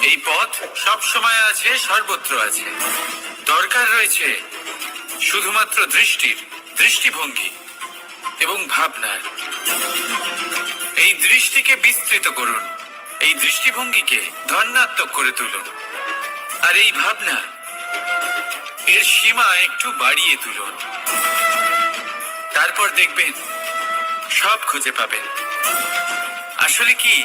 এই পথ সব সময় আছে, সর্বত্র আছে। দরকার রয়েছে শুধুমাত্র দৃষ্টির, দৃষ্টিভঙ্গি এবং ভাবনার এই দৃষ্টিকে বিস্তৃত করুন, এই দৃষ্টিভঙ্গিকে ধন্যাত্মক করে তুলুন, আর এই ভাবনা এর সীমা একটু বাড়িয়ে তুলুন। তারপর দেখবেন, সব খুঁজে পাবেন। আসলে কি?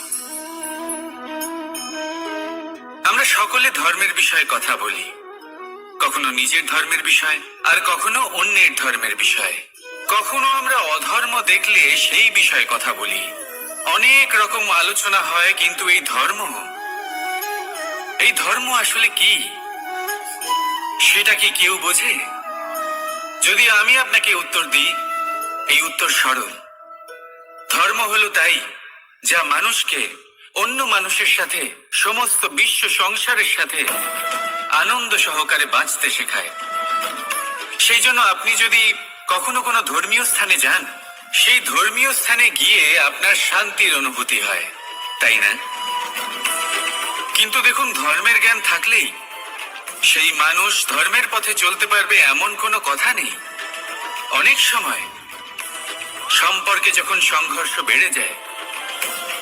আমরা সকলে ধর্মের বিষয়ে কথা বলি। কখনো নিজের ধর্মের বিষয়, আর কখনো অন্যের ধর্মের বিষয়। কখনো আমরা অধর্ম দেখলে সেই বিষয়ে কথা বলি। অনেক রকম আলোচনা হয়, কিন্তু এই ধর্ম? এই ধর্ম আসলে কি? সেটা কি কেউ বোঝে? যদি আমি আপনাকে উত্তর দিই, এই উত্তর সরল। ধর্ম হলো তাই, যা মানুষকে অন্য মানুষের সাথে, সমস্ত বিশ্ব সংসারের সাথে আনন্দ সহকারে বাঁচতে শেখায়। সেই জন্য আপনি যদি কখনো কোনো ধর্মীয় স্থানে যান, সেই ধর্মীয় স্থানে গিয়ে আপনার শান্তির অনুভূতি হয়। তাই না? কিন্তু দেখুন, ধর্মের জ্ঞান থাকলেই সেই মানুষ ধর্মের পথে চলতে পারবে এমন কোনো কথা নেই। অনেক সময় সম্পর্কে যখন সংঘর্ষ বেড়ে যায়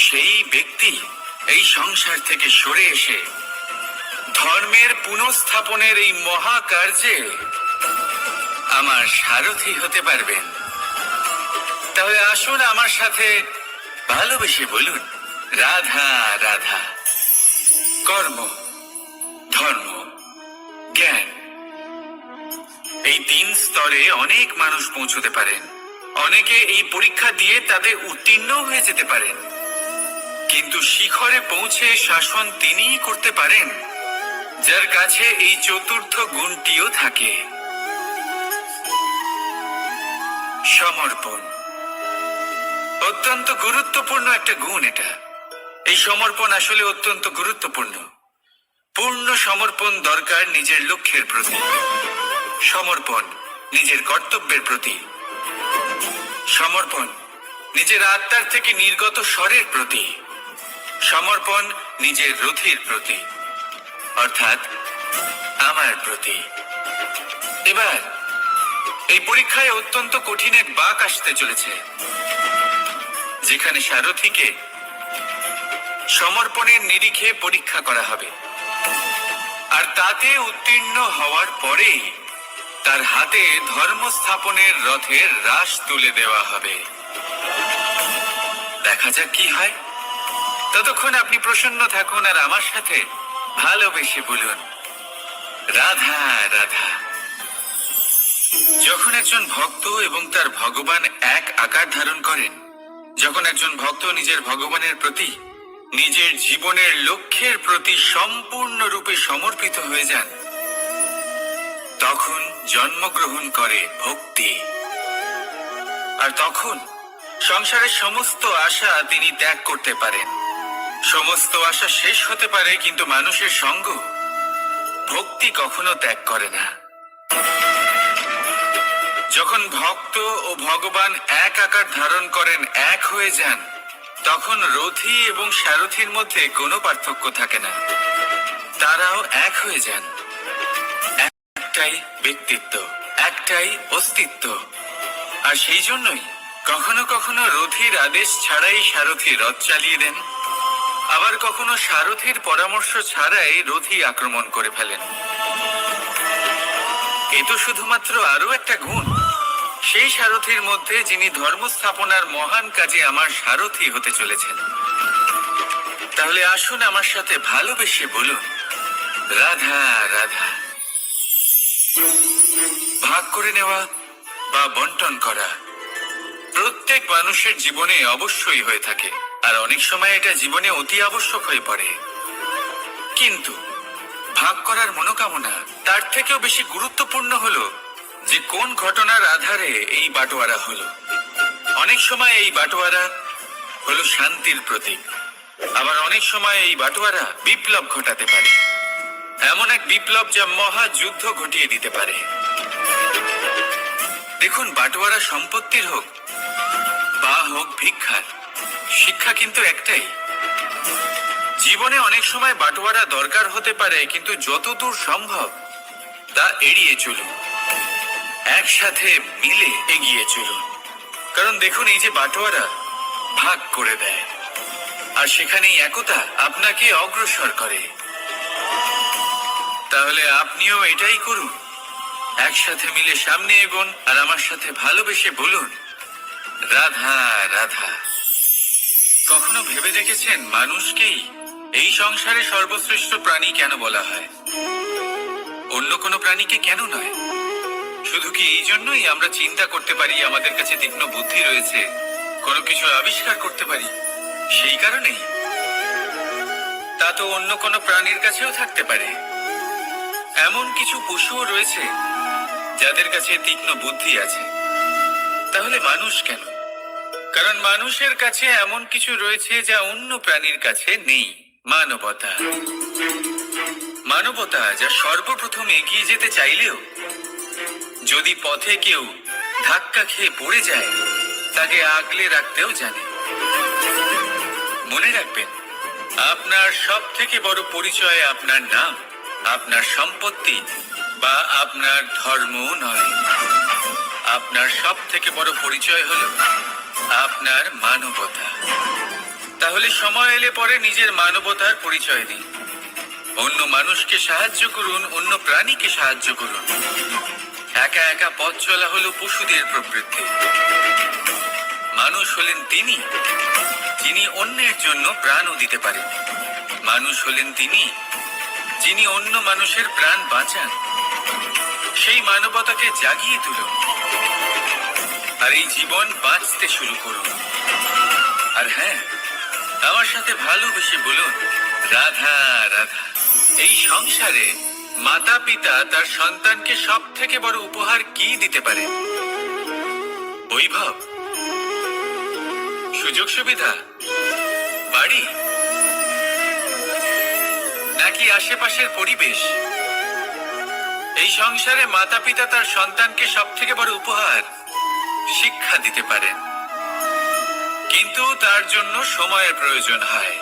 সেই ব্যক্তি এই সংসার থেকে সরে এসে ধর্মের পুনঃস্থাপনের এই মহাকার্যে আমার সারথি হতে পারবেন। তাহলে আসুন আমার সাথে ভালোবেসে বলুন, রাধা রাধা। কর্ম, ধর্ম, জ্ঞান। এই তিন স্তরে অনেক মানুষ পৌঁছতে পারেন। অনেকে এই পরীক্ষা দিয়ে তাদের উত্তীর্ণ হয়ে যেতে পারেন। কিন্তু শিখরে পৌঁছে শাসন তিনিই করতে পারেন, যার কাছে এই চতুর্থ গুণটিও থাকে। সমর্পণ। অত্যন্ত গুরুত্বপূর্ণ একটা গুণ এটা। এই সমর্পণ আসলে অত্যন্ত গুরুত্বপূর্ণ। পূর্ণ সমর্পণ দরকার নিজের লক্ষ্যের প্রতি। সমর্পণ নিজের কর্তব্যের প্রতি। সমর্পণ নিজের আত্মার থেকে নির্গত স্বরের প্রতি। সমর্পণ নিজের রথির প্রতি, অর্থাৎ আমার প্রতি। এবার, এই পরীক্ষায় অত্যন্ত কঠিন এক বাক আসতে চলেছে, যেখানে সারথীকে সমর্পণের নিরিখে পরীক্ষা করা হবে। আর তাতে উত্তীর্ণ হওয়ার পরেই তার হাতে ধর্ম স্থাপনের রথের রাশ তুলে দেওয়া হবে। দেখা যাক কি হয়। ততক্ষণ আপনি প্রসন্ন থাকুন আর আমার সাথে ভালোবেসে বলুন, রাধা রাধা। যখন একজন ভক্ত এবং তার ভগবান এক আকার ধারণ করেন, যখন একজন ভক্ত নিজের ভগবানের প্রতি, নিজের জীবনের লক্ষ্যের প্রতি সম্পূর্ণরূপে সমর্পিত হয়ে যান, তখন জন্মগ্রহণ করে ভক্তি। আর তখন সংসারের সমস্ত আশা তিনি ত্যাগ করতে পারেন। সমস্ত আশা শেষ হতে পারে, কিন্তু মানুষের সঙ্গ ভক্তি কখনো ত্যাগ করে না। যখন ভক্ত ও ভগবান এক আকার ধারণ করেন, এক হয়ে যান, তখন রথি এবং সারথির মধ্যে কোনো পার্থক্য থাকে না। তারাও এক হয়ে যান। একটাই ব্যক্তিত্ব, একটাই অস্তিত্ব। আর সেই জন্যই কখনো কখনো রথির আদেশ ছাড়াই সারথি রথ চালিয়ে দেন। আবার কখনো সারথির পরামর্শ ছাড়াই রথি আক্রমণ করে ফেলেন। এ তো শুধুমাত্র আরও একটা গুণ। সেই সারথির মধ্যে যিনি ধর্ম স্থাপনার মহান কাজে আমার সারথি হতে চলেছেন। তাহলে আসুন আমার সাথে ভালোবেসে বলুন, রাধা রাধা। ভাগ করে নেওয়া বা বন্টন করা প্রত্যেক মানুষের জীবনে অবশ্যই হয়ে থাকে। আর অনেক সময় এটা জীবনে অতি আবশ্যক হয়ে পড়ে। কিন্তু ভাগ করার মনোকামনা তার থেকেও বেশি গুরুত্বপূর্ণ হলো যে কোন ঘটনার আধারে এই বাটোয়ারা হলো। অনেক সময় এই বাটোয়ারা হলো শান্তির প্রতীক। আবার অনেক সময় এই বাটোয়ারা বিপ্লব ঘটাতে পারে। এমন এক বিপ্লব যা মহা যুদ্ধ ঘটিয়ে দিতে পারে। দেখুন, বাটোয়ারা সম্পত্তির হোক বা হোক ভিক্ষার শিক্ষা কিন্তু একটাই। জীবনে অনেক সময় বাটোয়ারা দরকার হতে পারে, কিন্তু যতদূর সম্ভব তা এড়িয়ে চলুন। একসাথে মিলে এগিয়ে চলুন। কারণ দেখুন, এই যে বাটোয়ারা ভাগ করে দেয়। আর সেখানেই একতা আপনাকে অগ্রসর করে। তাহলে আপনিও এটাই করুন। একসাথে মিলে সামনে এগোন আর আমার সাথে ভালোবেসে বলুন, রাধা রাধা। কখনো ভেবে দেখেছেন মানুষকেই এই সংসারে সর্বশ্রেষ্ঠ প্রাণী কেন বলা হয়? অন্য কোনো প্রাণীকে কেন নয়? শুধু কি এই জন্যই আমরা চিন্তা করতে পারি, আমাদের কাছে তীক্ষ্ণ বুদ্ধি রয়েছে, কোনো কিছু আবিষ্কার করতে পারি? সেই কারণেই। তা তো অন্য কোনো প্রাণীর কাছেও থাকতে পারে। এমন কিছু পশুও রয়েছে যাদের কাছে তীক্ষ্ণ বুদ্ধি আছে। তাহলে মানুষ কেন? কারণ মানুষের কাছে এমন কিছু রয়েছে যা অন্য প্রাণীর কাছে নেই। মানবতা। মানবতা যা সর্বপ্রথম এগিয়ে যেতে চাইলেও, যদি পথে কেউ ধাক্কা খেয়ে পড়ে যায়, তাকে আগলে রাখতেও জানে। মনে রাখবেন, আপনার সব থেকে বড় পরিচয় আপনার নাম, আপনার সম্পত্তি বা আপনার ধর্ম নয়। আপনার সব থেকে বড় পরিচয় হলো আপনার মানবতা। তাহলে সময় এলে পরে নিজের মানবতার পরিচয় দিন। অন্য মানুষকে সাহায্য করুন, অন্য প্রাণীকে সাহায্য করুন। একা একা পথ চলা হলো পশুদের প্রবৃত্তি। মানুষ হলেন তিনি, যিনি অন্যের জন্য প্রাণও দিতে পারেন। মানুষ হলেন তিনি, যিনি অন্য মানুষের প্রাণ বাঁচান। সেই মানবতাকে জাগিয়ে তুলুন। আর এই জীবন বাঁচতে শুরু করুন। আর হ্যাঁ আমার সাথে ভালোবেসে বলুন, রাধা রাধা, এই সংসারে মাতা পিতা তার সন্তানকে সব থেকে বড় উপহার কি দিতে পারে? বৈভব, সুযোগ সুবিধা, বাড়ি, নাকি আশেপাশের পরিবেশ? এই সংসারে মাতা পিতা তার সন্তানকে সব থেকে বড় উপহার শিক্ষা দিতে পারেন। কিন্তু তার জন্য সময়ের প্রয়োজন হয়।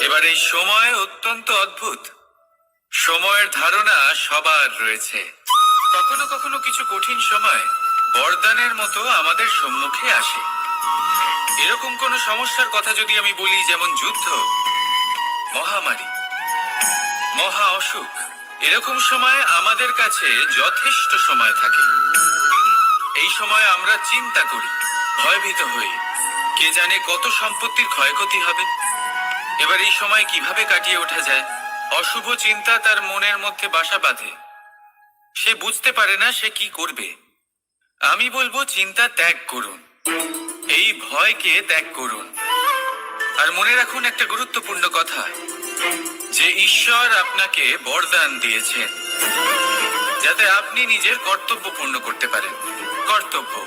এবার এই সময় অত্যন্ত অদ্ভুত। সময়ের ধারণা সবার রয়েছে। কখনো কখনো কিছু কঠিন সময় বরদানের মতো আমাদের সম্মুখে আসে। এরকম কোন সমস্যার কথা যদি আমি বলি, যেমন যুদ্ধ, মহামারী, মহা অসুখ, এরকম সময় আমাদের কাছে যথেষ্ট সময় থাকে। এই সময় আমরা চিন্তা করি, ভয়ভীত হই। কে জানে কত সম্পত্তির ক্ষয়ক্ষতি হবে। এবার এই সময় কীভাবে কাটিয়ে ওঠা যায়? অশুভ চিন্তা তার মনের মধ্যে বাসা বাঁধে। সে বুঝতে পারে না সে কি করবে। আমি বলব, চিন্তা ত্যাগ করুন। এই ভয়কে ত্যাগ করুন। আর মনে রাখুন একটা গুরুত্বপূর্ণ কথা, যে ঈশ্বর আপনাকে বরদান দিয়েছেন। যাতে আপনি নিজের কর্তব্য পূর্ণ করতে পারেন। কর্তব্য।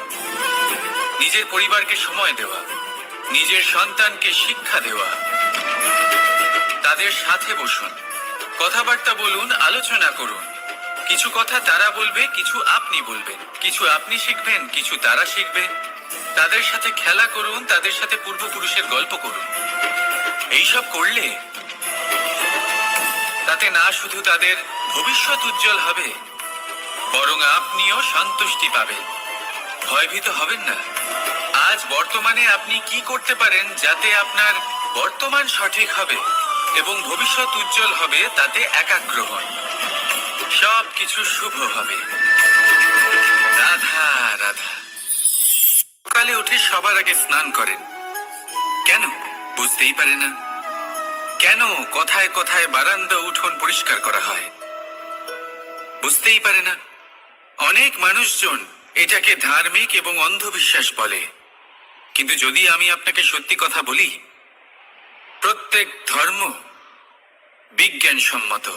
নিজের পরিবারকে সময় দেওয়া। নিজের সন্তানকে শিক্ষা দেওয়া। তাদের সাথে বসুন। কথাবার্তা বলুন, আলোচনা করুন। কিছু কথা তারা বলবে, কিছু আপনি বলবেন। কিছু আপনি শিখবেন, কিছু তারা শিখবে। তাদের সাথে খেলা করুন, তাদের সাথে পূর্বপুরুষের গল্প করুন। এইসব করলে তাতে না শুধু তাদের ভবিষ্যৎ উজ্জ্বল হবে বরং আপনিও সন্তুষ্টি পাবেন। ভয়ভীত হবেন না। আজ বর্তমানে আপনি কি করতে পারেন যাতে আপনার বর্তমান সঠিক হবে এবং ভবিষ্যৎ উজ্জ্বল হবে তাতে একাগ্র হন। সব কিছু শুভ হবে। রাধা রাধা। সকালে উঠে সবার আগে স্নান করেন। কেন? বুঝতেই পারে না। কেন কথায় কথায় বারান্দা উঠোন পরিষ্কার করা হয়? বুঝতেই পারে না। অনেক মানুষজন এটাকে ধার্মিক এবং অন্ধবিশ্বাস বলে। কিন্তু যদি আমি আপনাকে সত্যি কথা বলি, প্রত্যেক ধর্ম বিজ্ঞানসম্মত।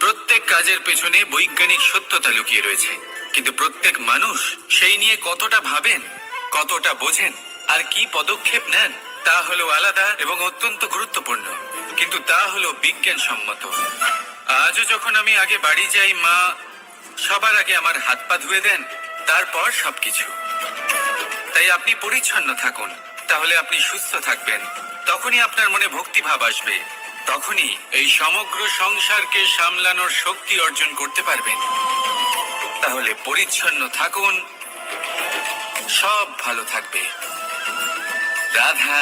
প্রত্যেক কাজের পেছনে বৈজ্ঞানিক সত্যতা লুকিয়ে রয়েছে। কিন্তু প্রত্যেক মানুষ সেই নিয়ে কতটা ভাবেন, কতটা বোঝেন, আর কি পদক্ষেপ নেন, তা হলো আলাদা এবং অত্যন্ত গুরুত্বপূর্ণ। কিন্তু তা হলো বিজ্ঞানসম্মত। আজও যখন আমি আগে বাড়ি যাই, মা সবার আগে আমার হাত পা ধুয়ে দেন, তারপর সবকিছু। তাই আপনি পরিচ্ছন্ন থাকুন, তাহলে আপনি সুস্থ থাকবেন। তখনই আপনার মনে ভক্তিভাব আসবে। তখনই এই সমগ্র সংসারকে সামলানোর শক্তি অর্জন করতে পারবেন। তাহলে পরিচ্ছন্ন থাকুন, সব ভালো থাকবে। রাধা